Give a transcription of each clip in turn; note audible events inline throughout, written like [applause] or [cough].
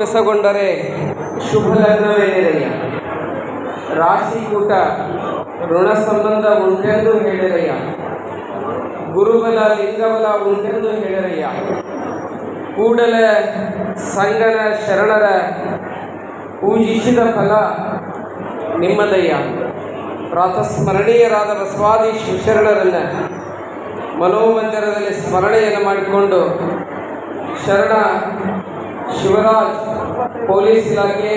ಬೆಸಗೊಂಡರೆ ಶುಭ ಲಗ್ನವೇನಿರಯ್ಯ ರಾಶಿಕೂಟ ಋಣ ಸಂಬಂಧ ಉಂಟೆಂದು ಹೇಳಿರಯ್ಯ. ಗುರುಬಲ, ಲಿಂಗಬಲ ಉಂಟೆಂದು ಹೇಳಿರಯ್ಯ. ಕೂಡಲ ಸಂಗನ ಶರಣರ ಪೂಜಿಸಿದ ಫಲ ನಿಮ್ಮದಯ್ಯ. ಪ್ರಾತಸ್ಮರಣೀಯರಾದ ಬಸವಾದಿ ಶಿವಶರಣರನ್ನು ಮನೋಮಂದಿರದಲ್ಲಿ ಸ್ಮರಣೆಯನ್ನು ಮಾಡಿಕೊಂಡು ಶರಣ ಶಿವರಾಜ್, ಪೊಲೀಸ್ ಇಲಾಖೆ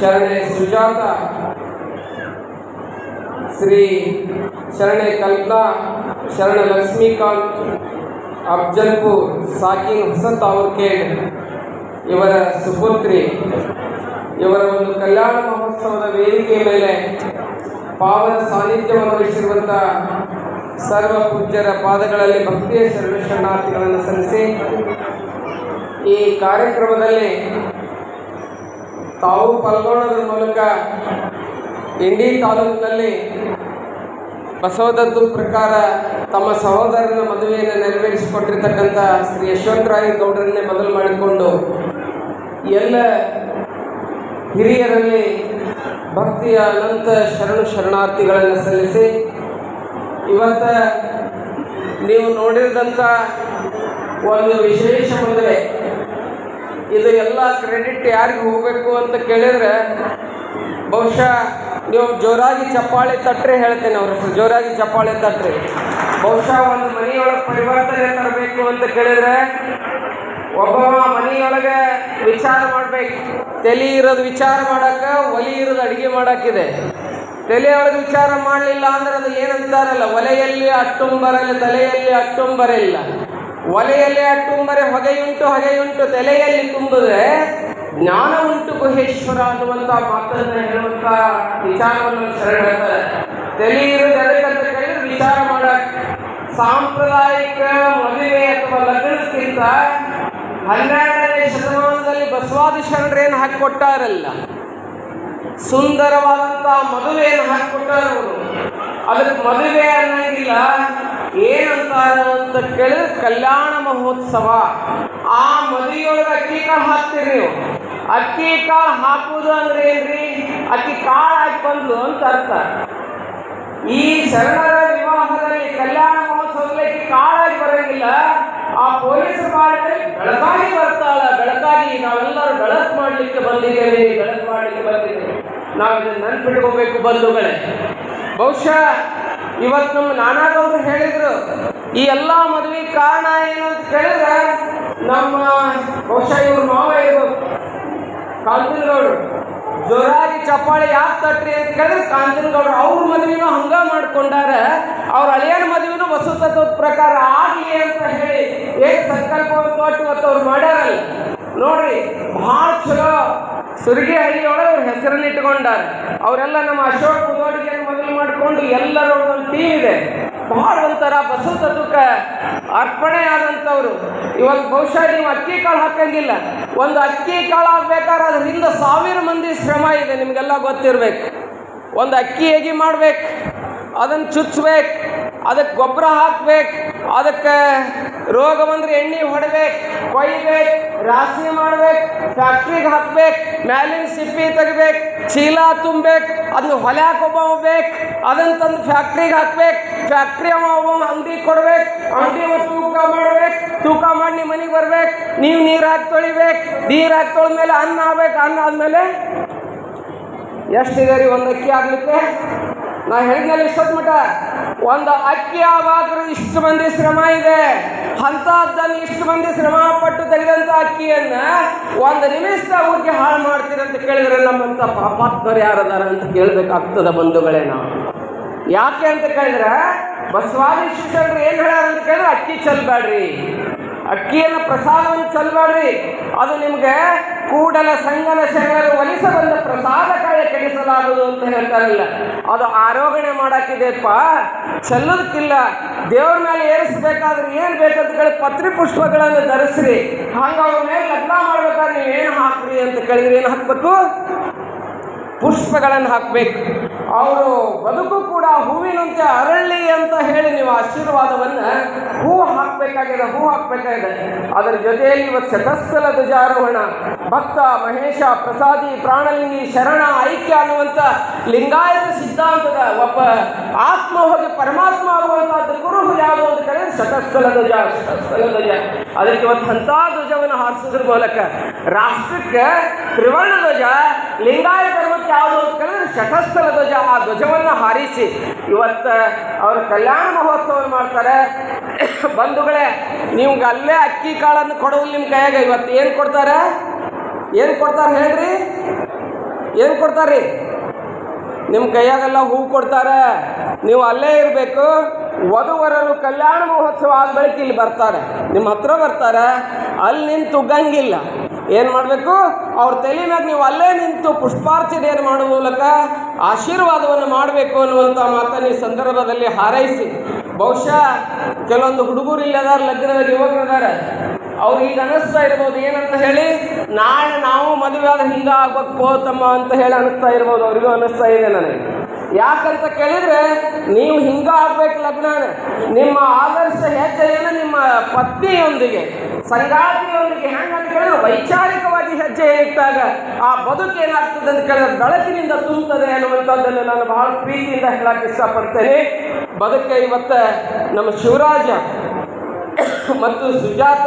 ಶರಣೆ ಸುಜಾತ, ಶ್ರೀ ಶರಣೆ ಕಲ್ಪನಾ ಶರಣ ಲಕ್ಷ್ಮೀಕಾಂತ್, ಅಫ್ಜಲ್ಪುರ್, ಸಾಕಿನ್ ಹಸತ್ ಅವ್ರಕೇಡ್ ಇವರ ಸುಪುತ್ರಿ, ಇವರ ಒಂದು ಕಲ್ಯಾಣ ಮಹೋತ್ಸವದ ವೇದಿಕೆಯ ಮೇಲೆ ಪಾವನ ಸಾನ್ನಿಧ್ಯವನ್ನು ವಹಿಸಿರುವಂಥ ಸರ್ವ ಪೂಜ್ಯರ ಪಾದಗಳಲ್ಲಿ ಭಕ್ತಿಯ ಶರಣ ಸಲ್ಲಿಸಿ ಈ ಕಾರ್ಯಕ್ರಮದಲ್ಲಿ ತಾವು ಪಾಲ್ಗೊಳ್ಳೋದ್ರ ಮೂಲಕ ಇಂಡಿ ತಾಲೂಕಿನಲ್ಲಿ ಬಸವದತ್ತು ಪ್ರಕಾರ ತಮ್ಮ ಸಹೋದರನ ಮದುವೆಯನ್ನು ನೆರವೇರಿಸಿಕೊಟ್ಟಿರ್ತಕ್ಕಂಥ ಶ್ರೀ ಯಶವಂತರಾಯ ಗೌಡರನ್ನೇ ಮೊದಲು ಮಾಡಿಕೊಂಡು ಎಲ್ಲ ಹಿರಿಯರಲ್ಲಿ ಭಕ್ತಿಯ ಅನಂತ ಶರಣು ಶರಣಾರ್ಥಿಗಳನ್ನು ಸಲ್ಲಿಸಿ ಇವತ್ತ ನೀವು ನೋಡಿದಂಥ ಒಂದು ವಿಶೇಷ ಮದುವೆ ಇದು ಎಲ್ಲ ಕ್ರೆಡಿಟ್ ಯಾರಿಗೆ ಹೋಗಬೇಕು ಅಂತ ಕೇಳಿದರೆ, ಬಹುಶಃ ನೀವು ಜೋರಾಗಿ ಚಪ್ಪಾಳೆ ತಟ್ಟರೆ ಹೇಳ್ತೇನೆ ಅವ್ರ ಹೆಸರು, ಜೋರಾಗಿ ಚಪ್ಪಾಳೆ ತಟ್ಟರೆ ಬಹುಶಃ ಒಂದು ಮನೆಯೊಳಗೆ ಪರಿವರ್ತನೆ ತರಬೇಕು ಅಂತ ಕೇಳಿದರೆ ಒಬ್ಬ ಮನೆಯೊಳಗೆ ವಿಚಾರ ಮಾಡಬೇಕು. ತಲೆ ಇರೋದು ವಿಚಾರ ಮಾಡಕ್ಕೆ, ಒಲಿ ಇರೋದು ಅಡುಗೆ ಮಾಡೋಕ್ಕಿದೆ. ತಲೆಯೊಳಗೆ ವಿಚಾರ ಮಾಡಲಿಲ್ಲ ಅಂದ್ರೆ ಅದು ಏನಂತಾರಲ್ಲ, ಒಲೆಯಲ್ಲಿ ಅಟ್ಟುಂಬರಲ್ಲ, ತಲೆಯಲ್ಲಿ ಅಟ್ಟುಂಬರಿಲ್ಲ. ಒಲೆಯಲ್ಲಿ ಅಟ್ಟುಂಬರೆ ಹೊಗೆಯುಂಟು ಹೊಗೆಯುಂಟು, ತಲೆಯಲ್ಲಿ ತುಂಬಿದ್ರೆ ಜ್ಞಾನ ಉಂಟು ಗುಹೇಶ್ವರ ಅನ್ನುವಂಥ ಮಾತನ್ನು ಹೇಳುವಂಥ ವಿಚಾರವನ್ನು ಶರಣ ತಲೆ ವಿಚಾರ ಮಾಡಕ್ ಸಾಂಪ್ರದಾಯಿಕ ಮದುವೆ ಅಥವಾ ಲಗ್ನಕ್ಕಿಂತ ಹನ್ನೆರಡನೇ ಶತಮಾನದಲ್ಲಿ ಬಸವಾದಿ ಶರಣರೇನು ಹಾಕಿಕೊಟ್ಟಾರಲ್ಲ? ಸುಂದರವಾದಂತಹ ಮದುವೆಯನ್ನು ಹಾಕಿಕೊಟ್ಟಾರ ಅವರು ಅದಕ್ಕೆ ಮದುವೆ ಅನ್ನಂಗಿಲ್ಲ. ಏನಂತಾರ ಅಂತ ಕೇಳಿದ್ರೆ ಕಲ್ಯಾಣ ಮಹೋತ್ಸವ. ಆ ಮದುವೆಯೊಳಗೆ ಅಕ್ಕಿ ಕಾಳು ಹಾಕ್ತೀರಿ ನೀವು. ಅಕ್ಕಿ ಕಾಳು ಹಾಕುವುದು ಅಂದ್ರೆ ಏನ್ರಿ? ಅಕ್ಕಿ ಕಾಳು ಹಾಕಿ ಬಂದ್ಲು ಅಂತ ಅರ್ಥ. ಈ ಶರಣರ ವಿವಾಹದಲ್ಲಿ ಕಲ್ಯಾಣ ಮಹೋತ್ಸವದಲ್ಲಿ ಕಾಳಾಗಿ ಬರಂಗಿಲ್ಲ. ಆ ಪೊಲೀಸ್ ಪಾರ್ಟಿ ಬೆಳಕಾಗಿ ಬರ್ತಾಳ. ಬೆಳಕಾಗಿ ನಾವೆಲ್ಲರೂ ಬೆಳಕು ಮಾಡ್ಲಿಕ್ಕೆ ಬಂದಿದ್ದೇವೆ, ಬೆಳಕು ಮಾಡ್ಲಿಕ್ಕೆ ಬಂದಿದ್ದೇವೆ. ನಾವು ಇದನ್ನು ನೆನ್ಪಿಟ್ಕೋಬೇಕು ಬಂಧುಗಳೇ. ಬಹುಶಃ ಇವತ್ತು ನಮ್ಮ ನಾನಾಗವರು ಹೇಳಿದ್ರು, ಈ ಎಲ್ಲ ಮದುವೆ ಕಾರಣ ಏನು ಅಂತ ಕೇಳಿದ್ರೆ ನಮ್ಮ ಬಹುಶಃ ಇವ್ರ ಮಾವ ಇರ್ಬೇಕು ಕಾಂತನಗೌಡರು ಜೋರಾಗಿ ಚಪ್ಪಾಳೆ ಯಾಕೆ ತಟ್ರಿ ಅಂತ ಕೇಳಿದ್ರೆ ಕಾಂತನಗೌಡರು ಅವ್ರ ಮದುವೆನೂ ಹಂಗ ಮಾಡ್ಕೊಂಡಾರ, ಅವ್ರ ಅಳಿಯನ ಮದುವೆನೂ ವಸುತತ್ವದ ಪ್ರಕಾರ ಆಗಲಿ ಅಂತ ಹೇಳಿ ಏನು ಸಂಕಲ್ಪವನ್ನು ಕೊಟ್ಟು ಅವ್ರು ಮಾಡ್ಯಾರಲ್ಲ. ನೋಡ್ರಿ, ಭಾಳ ಚಲೋ. ಸುರಗಿಹಳ್ಳಿ ಒಳಗೆ ಅವ್ರ ಹೆಸರನ್ನು ಇಟ್ಕೊಂಡಾರ. ಅವರೆಲ್ಲ ನಮ್ಮ ಅಶೋಕ್ ಮುದೋಡಿಗೆಯನ್ನು ಮೊದಲು ಮಾಡಿಕೊಂಡು ಎಲ್ಲರೂ ಒಂದು ಟೀಮ್ ಇದೆ. ಭಾಳ ಒಂಥರ ಬಸವ ತತ್ವಕ್ಕೆ ಅರ್ಪಣೆ ಆದಂಥವ್ರು. ಇವಾಗ ಬಹುಶಃ ನೀವು ಅಕ್ಕಿ ಕಾಳು ಹಾಕಂಗಿಲ್ಲ. ಒಂದು ಅಕ್ಕಿ ಕಾಳು ಆಗ್ಬೇಕಾದ್ರೆ ಅದ್ರ ಹಿಂದೆ ಸಾವಿರ ಮಂದಿ ಶ್ರಮ ಇದೆ, ನಿಮಗೆಲ್ಲ ಗೊತ್ತಿರ್ಬೇಕು. ಒಂದು ಅಕ್ಕಿ ಹೇಗೆ ಮಾಡ್ಬೇಕು? ಅದನ್ನು ಚುಚ್ಚಬೇಕು ಅದಕ್ಕೆ ಗೊಬ್ಬರ ಹಾಕ್ಬೇಕು, ಅದಕ್ಕೆ ರೋಗ ಬಂದ್ರೆ ಎಣ್ಣೆ ಹೊಡಬೇಕು, ಕೊಯ್ಬೇಕು ರಾಶಿ ಮಾಡ್ಬೇಕು, ಫ್ಯಾಕ್ಟ್ರಿಗೆ ಹಾಕ್ಬೇಕು, ಮ್ಯಾಲಿನ ಸಿಪ್ಪಿ ತೆಗಿಬೇಕು, ಚೀಲ ತುಂಬಬೇಕು ಅದನ್ನ ಹೊಲ್ಯಾಕ ಒಬ್ಬ ಬೇಕು ಅದನ್ನ ತಂದು ಫ್ಯಾಕ್ಟ್ರಿಗೆ ಹಾಕ್ಬೇಕು, ಫ್ಯಾಕ್ಟ್ರಿ ಅವ ಒಬ್ಬ ಅಂಗಡಿ ಕೊಡ್ಬೇಕು, ಅಂಗಡಿ ತೂಕ ಮಾಡ್ಬೇಕು, ತೂಕ ಮಾಡಿ ನಿಮ್ಮ ಮನೆಗೆ ಬರ್ಬೇಕು, ನೀವು ನೀರು ಹಾಕಿ ತೊಳಿಬೇಕು, ನೀರು ಹಾಕಿ ತೊಳೆದ್ಮೇಲೆ ಅನ್ನ ಆಗ್ಬೇಕು, ಅನ್ನ ಆದಮೇಲೆ ಎಷ್ಟಿದೆ ರೀ ಒಂದು ಅಕ್ಕಿ ಆಗ್ಲಿಕ್ಕೆ? ನಾ ಹೇಳಿದ್ನಲ್ಲ ಇಷ್ಟೊತ್ತು ಮಟ್ಟ ಒಂದು ಅಕ್ಕಿ ಆವಾಗಲೂ ಇಷ್ಟು ಮಂದಿ ಶ್ರಮ ಇದೆ. ಅಂಥದ್ದನ್ನು ಇಷ್ಟು ಮಂದಿ ಶ್ರಮ ಪಟ್ಟು ತೆಗೆದಂಥ ಅಕ್ಕಿಯನ್ನು ಒಂದು ನಿಮಿಷ ಊರಿಗೆ ಹಾಳು ಮಾಡ್ತೀರಂತ ಕೇಳಿದ್ರೆ ನಮ್ಮಂಥ ಪಾಪಾತ್ಮರು ಯಾರದಾರ ಅಂತ ಕೇಳಬೇಕಾಗ್ತದ ಬಂಧುಗಳೇ ನಾವು. ಯಾಕೆ ಅಂತ ಕೇಳಿದ್ರೆ ಬಸವಾದಿ ಶಿಕ್ಷಕರು ಏನು ಹೇಳ್ಯಾರ ಅಂತ ಕೇಳಿದ್ರೆ ಅಕ್ಕಿ ಚೆಲ್ಬೇಡ್ರಿ. ಅಕ್ಕಿಯನ್ನು ಪ್ರಸಾದವನ್ನು ಚೆಲ್ಬೇಡ್ರಿ. ಅದು ನಿಮಗೆ ಕೂಡಲ ಸಂಗನ ಶರಣರು ಒಲಿಸ ಬಂದ ಪ್ರಸಾದ ಕಾಯ ಕೆಡಿಸಲಾಗದು ಅಂತ ಹೇಳ್ತಾರಲ್ಲ. ಅದು ಆರೋಗಣೆ ಮಾಡಕ್ಕಿದೆಪ್ಪ ಚೆಲ್ಲೋದಕ್ಕಿಲ್ಲ. ದೇವ್ರ ಮೇಲೆ ಏರಿಸಬೇಕಾದ್ರೆ ಏನು ಬೇಕಂತ ಕೇಳಿ ಪತ್ರಿ ಪುಷ್ಪಗಳನ್ನು ಧರಿಸ್ರಿ. ಹಂಗೆ ಅವ್ರ ಮೇಲೆ ಲಗ್ನ ಮಾಡ್ಬೇಕಾದ್ರೆ ಏನು ಹಾಕ್ರಿ ಅಂತ ಕೇಳಿದ್ರೆ ಏನು ಹಾಕ್ಬೇಕು? ಪುಷ್ಪಗಳನ್ನು ಹಾಕಬೇಕು. ಅವರು ಬದುಕು ಕೂಡ ಹೂವಿನಂತೆ ಅರಳಿ ಅಂತ ಹೇಳಿ ನೀವು ಆಶೀರ್ವಾದವನ್ನು ಹೂ ಹಾಕಬೇಕಾಗಿದೆ ಹೂ ಹಾಕಬೇಕಾಗಿದೆ. ಅದರ ಜೊತೆಯಲ್ಲಿ ಇವತ್ತು ಶತಸ್ಥಲ ಧ್ವಜಾರೋಹಣ, ಭಕ್ತ, ಮಹೇಶ, ಪ್ರಸಾದಿ, ಪ್ರಾಣಲಿಂಗಿ, ಶರಣ, ಐಕ್ಯ ಅನ್ನುವಂಥ ಲಿಂಗಾಯತ ಸಿದ್ಧಾಂತದ ಒಬ್ಬ ಆತ್ಮ ಹೋಗಿ ಪರಮಾತ್ಮ ಆಗುವಂಥ ಕೇಳಿದ್ರೆ ಧ್ವಜ ಧ್ವಜ. ಅದಕ್ಕೆ ಇವತ್ತು ಅಂಥ ಧ್ವಜವನ್ನು ಹಾರಿಸೋದ್ರ ಮೂಲಕ ರಾಷ್ಟ್ರಕ್ಕೆ ತ್ರಿವರ್ಣ ಧ್ವಜ, ಲಿಂಗಾಯತ ಧರ್ಮಕ್ಕೆ ಯಾವುದು ಅಂತ ಕೇಳಿದ್ರೆ ಶತಸ್ಥಲ ಧ್ವಜ ಆ ಧ್ವಜವನ್ನು ಹಾರಿಸಿ ಇವತ್ತು ಅವರು ಕಲ್ಯಾಣ ಮಹೋತ್ಸವವನ್ನು ಮಾಡ್ತಾರೆ. [coughs] ಬಂಧುಗಳೇ, ನಿಮ್ಗೆ ಅಲ್ಲೇ ಅಕ್ಕಿ ಕಾಳನ್ನು ಕೊಡೋದು ನಿಮ್ಮ ಕೈಯಾಗ. ಇವತ್ತು ಏನು ಕೊಡ್ತಾರೆ? ಏನು ಕೊಡ್ತಾರೆ ಹೇಳ್ರಿ? ಏನು ಕೊಡ್ತಾರೆ ನಿಮ್ಮ ಕೈಯಾಗೆಲ್ಲ ಹೂ ಕೊಡ್ತಾರೆ. ನೀವು ಅಲ್ಲೇ ಇರಬೇಕು. ವಧುವರರು ಕಲ್ಯಾಣ ಮಹೋತ್ಸವ ಆದ ಬಳಿಕ ಇಲ್ಲಿ ಬರ್ತಾರೆ. ನಿಮ್ಮ ಹತ್ರ ಬರ್ತಾರೆ, ಅಲ್ಲಿ ನಿಂತು ಗಂಗಿಲ್ಲ. ಏನು ಮಾಡಬೇಕು? ಅವ್ರ ತಲೆ ನೀವು ಅಲ್ಲೇ ನಿಂತು ಪುಷ್ಪಾರ್ಚನೆಯನ್ನು ಮಾಡುವ ಮೂಲಕ ಆಶೀರ್ವಾದವನ್ನು ಮಾಡಬೇಕು ಅನ್ನುವಂಥ ಮಾತನ್ನು ಈ ಸಂದರ್ಭದಲ್ಲಿ ಹಾರೈಸಿ. ಬಹುಶಃ ಕೆಲವೊಂದು ಹುಡುಗರು ಇಲ್ಲದಾರ ಲಗ್ನದ ಯುವಕರಿದ್ದಾರೆ ಅವ್ರು ಈಗ ಅನಿಸ್ತಾ ಇರ್ಬೋದು, ಏನಂತ ಹೇಳಿ? ನಾಳೆ ನಾವು ಮದುವೆ ಆದ್ರೆ ಹಿಂಗೆ ಆಗ್ಬೇಕು ಹೋತಮ್ಮ ಅಂತ ಹೇಳಿ ಅನಿಸ್ತಾ ಇರ್ಬೋದು, ಅವ್ರಿಗೂ ಅನಿಸ್ತಾ ಇದೆ ನನಗೆ. ಯಾಕಂತ ಕೇಳಿದ್ರೆ, ನೀವು ಹಿಂಗ ಆಗ್ಬೇಕು ಲಗ್ನ ನಿಮ್ಮ ಆದರ್ಶ ಹೆಜ್ಜೆಯನ್ನು ನಿಮ್ಮ ಪತ್ನಿಯೊಂದಿಗೆ, ಸಂಗಾತಿಯೊಂದಿಗೆ ಹೆಂಗಂತ ಕೇಳಿದ್ರೆ, ವೈಚಾರಿಕವಾಗಿ ಹೆಜ್ಜೆ ಇಟ್ಟಾಗ ಆ ಬದುಕು ಏನಾಗ್ತದೆ ಅಂತ ಕೇಳಿದ್ರೆ, ಬೆಳಕಿನಿಂದ ತುಂಬುತ್ತದೆ ಅನ್ನುವಂಥದ್ದನ್ನು ನಾನು ಬಹಳ ಪ್ರೀತಿಯಿಂದ ಹೇಳಕ್ಕೆ ಇಷ್ಟಪಡ್ತೇನೆ. ಬದುಕೆ ಇವತ್ತು ನಮ್ಮ ಶಿವರಾಜ [coughs] ಮತ್ತು ಸುಜಾತ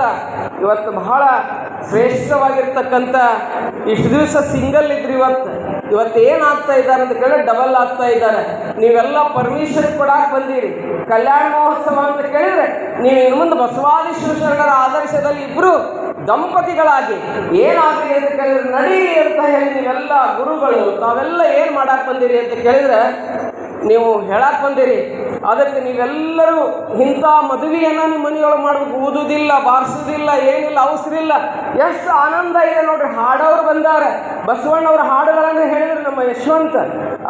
ಇವತ್ತು ಬಹಳ ಶ್ರೇಷ್ಠವಾಗಿರ್ತಕ್ಕಂಥ ಇಷ್ಟು ದಿವಸ ಸಿಂಗಲ್ ಇದ್ರಿ ಇವತ್ತು. ಇವತ್ತು ಏನು ಆಗ್ತಾ ಇದ್ದಾರೆ ಅಂತ ಕೇಳಿ ಡಬಲ್ ಆಗ್ತಾ ಇದ್ದಾರೆ. ನೀವೆಲ್ಲ ಪರ್ಮಿಷನ್ ಕೊಡಕ್ಕೆ ಬಂದಿರಿ. ಕಲ್ಯಾಣ ಮಹೋತ್ಸವ ಅಂತ ಕೇಳಿದ್ರೆ ನೀವು ಇನ್ನು ಮುಂದೆ ಬಸವಾದಿ ಶಿವಶರಣರ ಆದರ್ಶದಲ್ಲಿ ಇಬ್ಬರು ದಂಪತಿಗಳಾಗಿ ಏನಾಗ್ರಿ ಅಂತ ಕೇಳಿದ್ರೆ ನಡಿ ಅಂತ ಹೇಳಿ ನೀವೆಲ್ಲ ಗುರುಗಳು ತಾವೆಲ್ಲ ಏನು ಮಾಡಕ್ಕೆ ಬಂದಿರಿ ಅಂತ ಕೇಳಿದ್ರೆ ನೀವು ಹೇಳಕ್ಕೆ ಬಂದಿರಿ. ಅದಕ್ಕೆ ನೀವೆಲ್ಲರೂ ಇಂಥ ಮದುವೆಯನ್ನು ನಿಮ್ಮ ಮನೆಯೊಳಗೆ ಮಾಡಬೇಕು. ಓದುವುದಿಲ್ಲ ಬಾರಿಸೋದಿಲ್ಲ, ಏನಿಲ್ಲ ಅವಸರಿಲ್ಲ ಎಷ್ಟು ಆನಂದ ಇದೆ ನೋಡ್ರಿ. ಹಾಡೋರು ಬಂದಾರೆ. ಬಸವಣ್ಣವ್ರ ಹಾಡುಗಳನ್ನು ಹೇಳಿದ್ರು ನಮ್ಮ ಯಶವಂತ.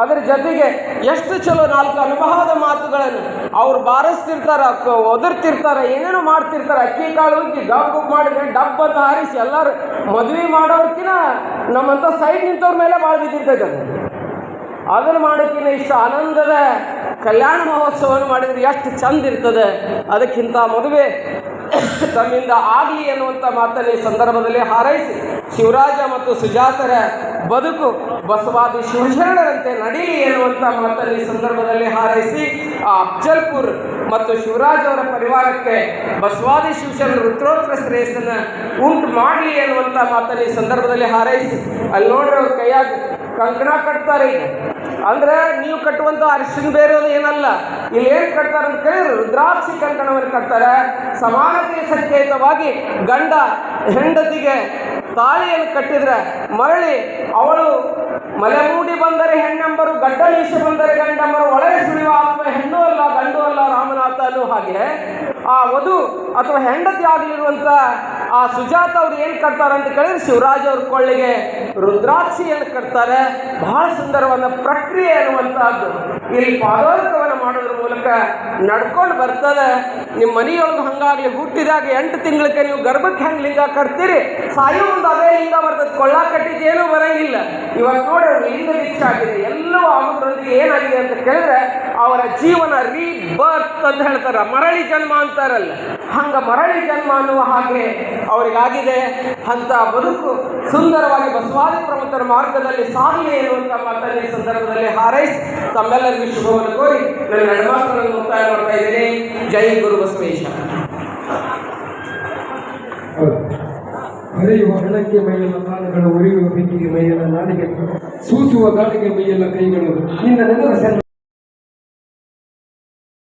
ಅದರ ಜೊತೆಗೆ ಎಷ್ಟು ಚಲೋ ನಾಲ್ಕು ಅನುಭವದ ಮಾತುಗಳನ್ನು. ಅವ್ರು ಬಾರಿಸ್ತಿರ್ತಾರೆ ಒದರ್ತಿರ್ತಾರೆ, ಏನೇನೋ ಮಾಡ್ತಿರ್ತಾರೆ. ಅಕ್ಕಿ ಕಾಳು ಉಜ್ಜಿ ಡಬ್ ಮಾಡಿದ್ರೆ ಡಬ್ ಅಂತ ಹಾರಿಸಿ ಎಲ್ಲರೂ ಮದುವೆ ಮಾಡೋರ್ಕಿನ ನಮ್ಮಂಥ ಸೈಡ್ ನಿಂತವ್ರ ಮೇಲೆ ಭಾಳ ಬಿದ್ದಿರ್ತೈತೆ ಅದು. ಅದನ್ನು ಮಾಡೋಕ್ಕಿಂತ ಇಷ್ಟು ಆನಂದದ ಕಲ್ಯಾಣ ಮಹೋತ್ಸವವನ್ನು ಮಾಡಿದರೆ ಎಷ್ಟು ಚಂದ ಇರ್ತದೆ. ಅದಕ್ಕಿಂತ ಮದುವೆ ತಮ್ಮಿಂದ ಆಗಲಿ ಎನ್ನುವಂಥ ಈ ಸಂದರ್ಭದಲ್ಲಿ ಹಾರೈಸಿ ಶಿವರಾಜ ಮತ್ತು ಸುಜಾತರ ಬದುಕು ಬಸವಾದಿ ಶಿವಶರಣರಂತೆ ನಡೀಲಿ ಎನ್ನುವಂಥ ಈ ಸಂದರ್ಭದಲ್ಲಿ ಹಾರೈಸಿ ಆ ಅಫ್ಜಲ್ಪುರ್ ಮತ್ತು ಶಿವರಾಜ್ ಅವರ ಪರಿವಾರಕ್ಕೆ ಬಸವಾದಿ ಶಿವಶರಣ ರುದ್ರೋತ್ತರ ಶ್ರೇಯಸ್ಸನ್ನು ಉಂಟು ಮಾಡಲಿ ಎನ್ನುವಂಥ ಈ ಸಂದರ್ಭದಲ್ಲಿ ಹಾರೈಸಿ. ಅಲ್ಲಿ ನೋಡ್ರಿ ಅವ್ರ ಕೈಯಾಗ ಕಂಕಣ ಕಟ್ತಾರೆ ಅಂದ್ರೆ ನೀವು ಕಟ್ಟುವಂಥ ಅರಿಶಿನ ಬೇರೆ ಏನಲ್ಲ. ಇಲ್ಲಿ ಏನು ಕಟ್ತಾರೆ ಅಂತ ಕೇಳಿದ್ರೆ ರುದ್ರಾಕ್ಷಿ ಕಂಕಣವನ್ನು ಕಟ್ತಾರೆ. ಸಮಾನತೆ ಸಂಕೇತವಾಗಿ ಗಂಡ ಹೆಂಡತಿಗೆ ತಾಳಿಯನ್ನು ಕಟ್ಟಿದ್ರೆ ಮರಳಿ ಅವಳು ಮಲೆ ಮೂಡಿ ಬಂದರೆ ಹೆಣ್ಣೆಂಬರು, ಗಡ್ಡ ಮೀಸೆ ಬಂದರೆ ಗಂಡಂಬರು, ಒಳಗೆ ಸುಳಿಯುವ ಆತ್ಮ ಹೆಣ್ಣು ಅಲ್ಲ, ಗಂಡು ಅಲ್ಲ, ರಾಮನಾಥ ಅನ್ನೋ ಹಾಗೆ ಆ ವಧು ಅಥವಾ ಹೆಂಡತಿ ಆಗಲಿರುವಂಥ ಆ ಸುಜಾತ ಅವ್ರು ಏನು ಕಟ್ತಾರೆ ಅಂತ ಕೇಳಿದ್ರೆ ಶಿವರಾಜ್ ಅವ್ರ ಕೊಳ್ಳಿಗೆ ರುದ್ರಾಕ್ಷಿಯನ್ನು ಕಟ್ತಾರೆ. ಬಹಳ ಸುಂದರವಾದ ಪ್ರಕ್ರಿಯೆ ಅನ್ನುವಂತಹದ್ದು ಇಲ್ಲಿ ಪಾದೋದಕವನ್ನು ಮಾಡೋದ್ರ ಮೂಲಕ ನಡ್ಕೊಂಡು ಬರ್ತದೆ. ನಿಮ್ಮ ಮನೆಯೊಳಗೆ ಹಂಗಾಗ್ಲಿ ಹುಟ್ಟಿದಾಗ ಎಂಟು ತಿಂಗಳಿಗೆ ನೀವು ಗರ್ಭಕ್ಕೆ ಹೆಂಗೆ ಲಿಂಗ ಕಟ್ತೀರಿ? ಸಾಯೋ ಒಂದು ಅದೇ ಲಿಂಗ ಬರ್ತದೆ. ಕೊಳ್ಳ ಏನೂ ಬರಂಗಿಲ್ಲ. ಇವಾಗ ನೋಡಿ, ಲಿಂಗ ದೀಕ್ಷೆ ಆಗಿದೆ ಎಲ್ಲವೂ ಆಗೋದ್ರೊಂದಿಗೆ ಏನಾಗಿದೆ ಅಂತ ಕೇಳಿದ್ರೆ ಅವರ ಜೀವನ ರೀಬರ್ತ್ ಅಂತ ಹೇಳ್ತಾರೆ. ಮರಳಿ ಜನ್ಮ ಅಂತಾರಲ್ಲ. ಹಂಗ ಮರಳಿ ಜನ್ಮ ಅನ್ನುವ ಹಾಗೆ ಅವರಿಗಾಗಿದೆ ಅಂತ ಬದುಕು ಸುಂದರವಾಗಿ ಬಸವಾದಿ ಪ್ರಮುಖರ ಮಾರ್ಗದಲ್ಲಿ ಸಾಗಲಿ ಎನ್ನುವಂಥ ಮಾತನ್ನು ಈ ಸಂದರ್ಭದಲ್ಲಿ ಹಾರೈಸಿ ತಮ್ಮೆಲ್ಲರಿಗೂ ಶುಭವನ್ನು ಕೋರಿ ನನ್ನ ಹೆಣ್ಮಾಸ್ತರನ್ನು ಮುಕ್ತಾಯ ಮಾಡ್ತಾ ಇದ್ದೀನಿ. ಜೈ ಗುರು ಬಸವೇಶ. ಹರಿಯುವ ಹಣಕ್ಕೆ ಮೈಯಲ್ಲ ಕಾಲುಗಳು ಉರಿಯುವ ಬೆಂಕಿಗೆ ಮೈಯಲ್ಲ ನಾಲಿಗೆ, ಸೂಸುವ ಗಾಳಿಗೆ ಮೈಯಲ್ಲ ಕೈಗಳು. ನಿನ್ನ ಸೆಲ್ಲ